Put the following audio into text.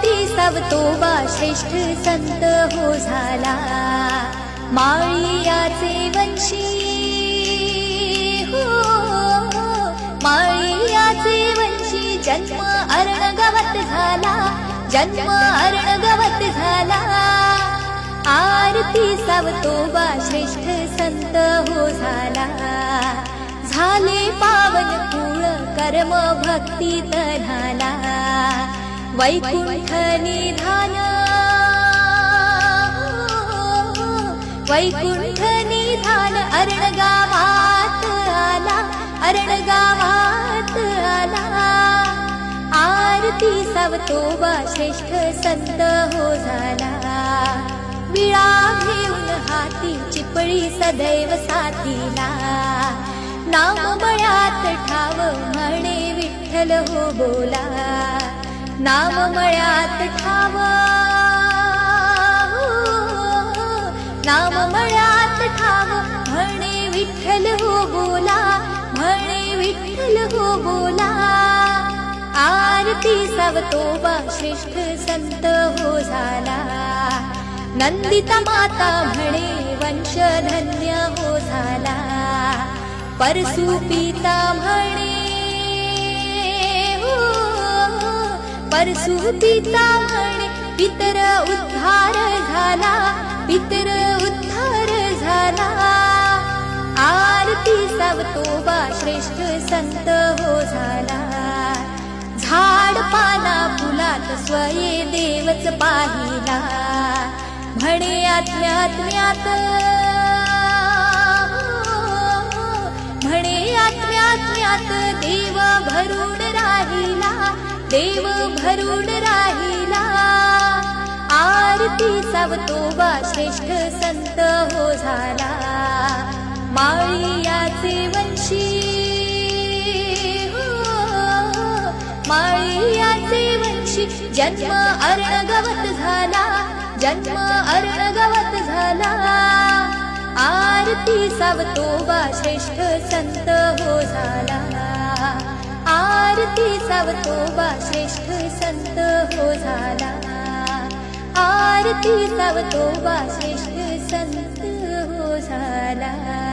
आरती सावतोबा श्रेष्ठ संत हो झाला. माळियाचे वंशी हो, हो. माळियाचे वंशी जन्म अरणगवत झाला. जन्म अरणगवत झाला. आरती सावतोबा श्रेष्ठ संत हो झाला. झाले पावन कुळ कर्म भक्ती तन्हाला वैकुंठ निधान वैकुंठ निधान अरण गावात आला अरण गावात आला। आरती सावतोबा श्रेष्ठ संत हो झाला। विळा घेऊन हाती चिपळी सदैव साथीला। नाम बळात ठाव म्हणे विठ्ठल हो बोला। नाम ठाव। नाम ठाव। म्हणे विठ्ठल हो बोला। म्हणे विठ्ठल हो बोला। आरती संत हो झाला। नंदिता माता म्हणे वंश धन्य हो झाला। परसू पिता म्हणे परसुतीचा पिता पितर उद्धार झाला पितर उद्धार झाला. आरती सावतोबा श्रेष्ठ संत हो झाला. झाड पाना फुलात स्वये देवच पाहिला. म्हणे आत्म्यात्म्यात म्हणे आत्म्यात्म्यात देव भरून राहिला. देव भरून राहिला. आरती सावतोबा श्रेष्ठ संत हो झाला. माळियाचे वंशी. हो, हो, हो. माळियाचे वंशी. जन्म अरणगवत झाला. जन्म अरणगवत झाला. आरती सावतोबा श्रेष्ठ संत हो झाला. आरती सावतोबा श्रेष्ठ संत हो झाला. आरती सावतोबा श्रेष्ठ संत हो झाला.